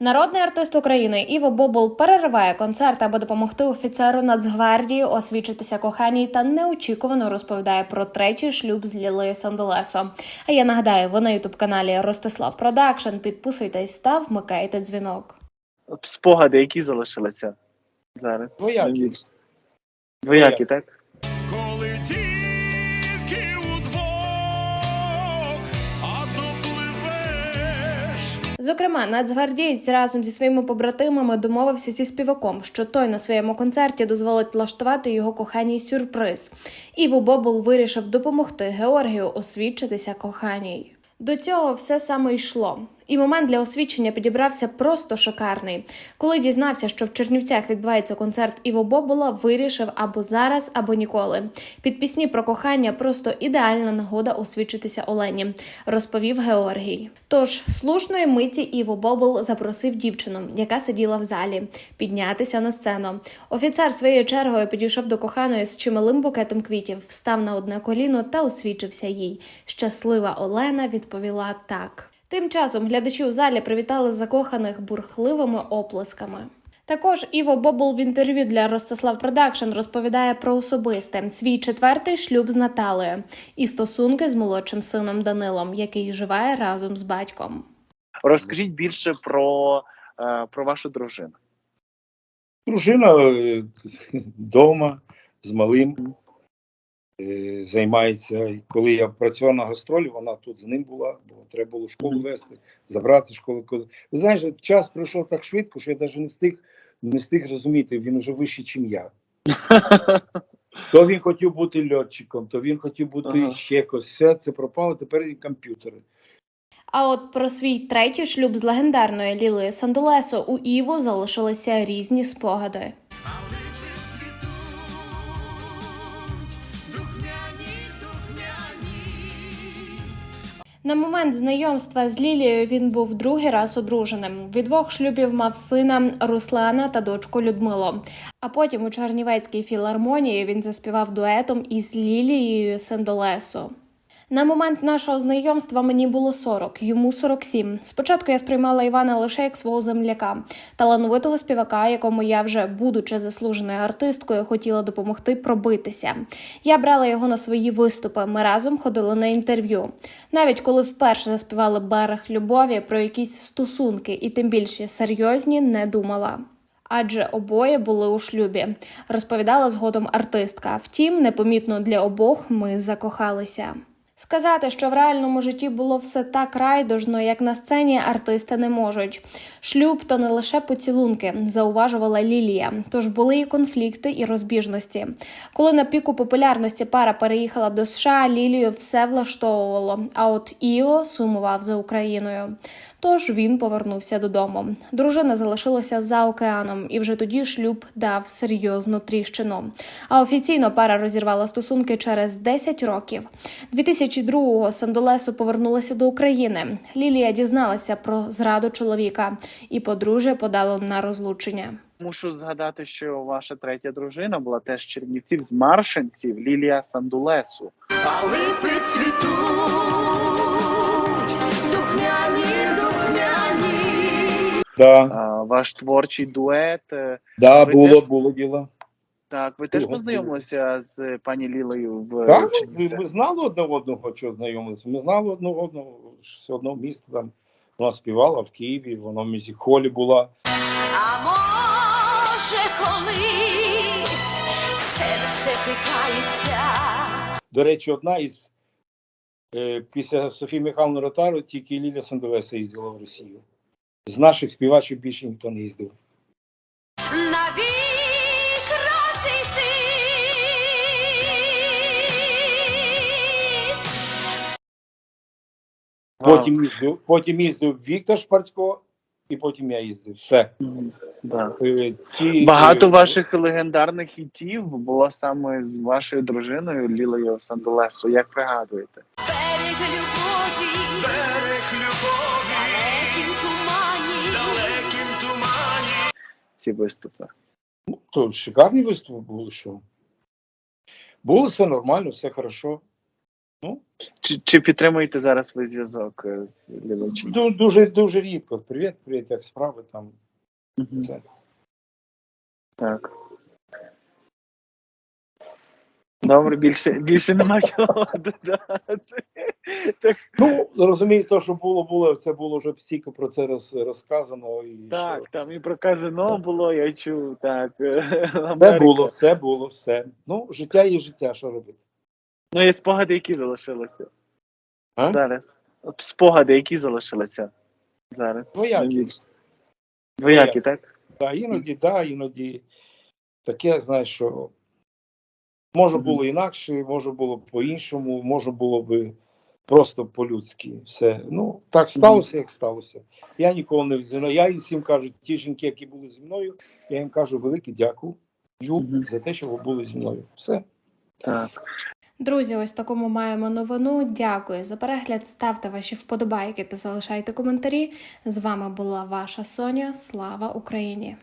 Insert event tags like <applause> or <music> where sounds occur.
Народний артист України Іво Бобул перериває концерт, аби допомогти офіцеру Нацгвардії освічитися коханій та неочікувано розповідає про третій шлюб з Лілею Сандолесо. А я нагадаю, ви на ютуб каналі Ростислав Продакшн. Підписуйтесь та вмикайте дзвінок. Спогади, які залишилися зараз? Двоякі. Двоякі, так? Зокрема, нацгвардієць разом зі своїми побратимами домовився зі співаком, що той на своєму концерті дозволить влаштувати його коханій сюрприз. Іво Бобул вирішив допомогти Георгію освідчитися коханій. До цього все саме йшло. І момент для освідчення підібрався просто шикарний. Коли дізнався, що в Чернівцях відбувається концерт Іво Бобула, вирішив або зараз, або ніколи. Під пісні про кохання просто ідеальна нагода освідчитися Олені, розповів Георгій. Тож слушної миті Іво Бобул запросив дівчину, яка сиділа в залі, піднятися на сцену. Офіцер своєю чергою підійшов до коханої з чималим букетом квітів, встав на одне коліно та освідчився їй. Щаслива Олена відповіла так. Тим часом глядачі у залі привітали закоханих бурхливими оплесками. Також Іво Бобул в інтерв'ю для Ростислав Продакшн розповідає про особисте свій четвертий шлюб з Наталею і стосунки з молодшим сином Данилом, який живе разом з батьком. Розкажіть більше про, е, про вашу дружину. Дружина вдома з малим е, займається. Коли я працював на гастролі, вона тут з ним була, бо треба було школу вести, забрати. Коли ви знаєте, час пройшов так швидко, що я навіть не встиг не встиг розуміти, він вже вищий, ніж я. <laughs> То він хотів бути льотчиком, то він хотів бути Ага. ще якось. Все це пропало, тепер і комп'ютери. А от про свій третій шлюб з легендарною Лілою Сандолесо у Іво залишилися різні спогади. На момент знайомства з Лілією він був другий раз одруженим. Від двох шлюбів мав сина Руслана та дочку Людмилу. А потім у Чернівецькій філармонії він заспівав дуетом із Лілією Сендолесо. На момент нашого знайомства мені було 40, йому 47. Спочатку я сприймала Івана лише як свого земляка, талановитого співака, якому я вже, будучи заслуженою артисткою, хотіла допомогти пробитися. Я брала його на свої виступи. Ми разом ходили на інтерв'ю. Навіть коли вперше заспівали берег любові про якісь стосунки, і тим більше серйозні, не думала. Адже обоє були у шлюбі, розповідала згодом артистка. Втім, непомітно для обох ми закохалися. Сказати, що в реальному житті було все так райдужно, як на сцені артисти не можуть. Шлюб то не лише поцілунки, зауважувала Лілія. Тож були і конфлікти, і розбіжності. Коли на піку популярності пара переїхала до США, Лілію все влаштовувало. А от Іо сумував за Україною. Тож він повернувся додому. Дружина залишилася за океаном, і вже тоді шлюб дав серйозну тріщину. А офіційно пара розірвала стосунки через 10 років. 2002-го Сандолесо повернулася до України. Лілія дізналася про зраду чоловіка, і подружжя подало на розлучення. Мушу згадати, що ваша третя дружина була теж чернівців з Маршинців Лілія Сандулесу. А липи цвітуть, духмяні, духмяні. Да, А, Ваш творчий дует. е, да Ви було, теж- було діло. Так, ви теж познайомилися з пані Лілею в Так, Чернівцях? ми знали одне одного, що знайомилися. Ми знали одне одного з одного міста. Там вона співала в Києві, вона в мюзик-холі була. А може колись серце пихається. До речі, одна із е, після Софії Михайловни Ротару тільки Ліля Сандолеса їздила в Росію. З наших співачів більше ніхто не їздив. Навік Потім їздив, потім їздив Віктор Шпарцько, і потім я їздив. Все. Да. Е, ці, Багато е, ваших легендарних хітів було саме з вашою дружиною Лілею Сандулесу. Як пригадуєте? Берег любові, Берег любові, далеким тумані. далеким тумані. Ці виступи? То шикарний виступ був, що. Було все нормально, все хорошо. Ну, Чи, чи підтримуєте зараз ви зв'язок е, з Лілою? ду- дуже дуже рідко. Привіт, привіт, як справи там. Мгм. Це. Так. Добре, більше, більше нема чого <laughs> додати. Так, Ну, розумієте, то, що було, було, це було вже стільки про це роз, розказано. І так, що... там і про казино було, я чув, так. <laughs> Все Америка. було, все було, все. Ну, життя є життя, що робити. Ну, є спогади, які залишилися. А? Зараз. Спогади, які залишилися зараз. Двоякі. Двоякі, Двоякі. так? Да, іноді, да, іноді таке, знаєш, що може було інакше, може було по-іншому, може було би просто по-людськи. Все. Ну, так сталося, як сталося. Я ніколи не взяла. Я і всім кажу, ті жінки, які були зі мною, я їм кажу велике дякую за те, що ви були зі мною. Все. Так. Друзі, ось такому маємо новину. Дякую за перегляд. Ставте ваші вподобайки та залишайте коментарі. З вами була ваша Соня. Слава Україні!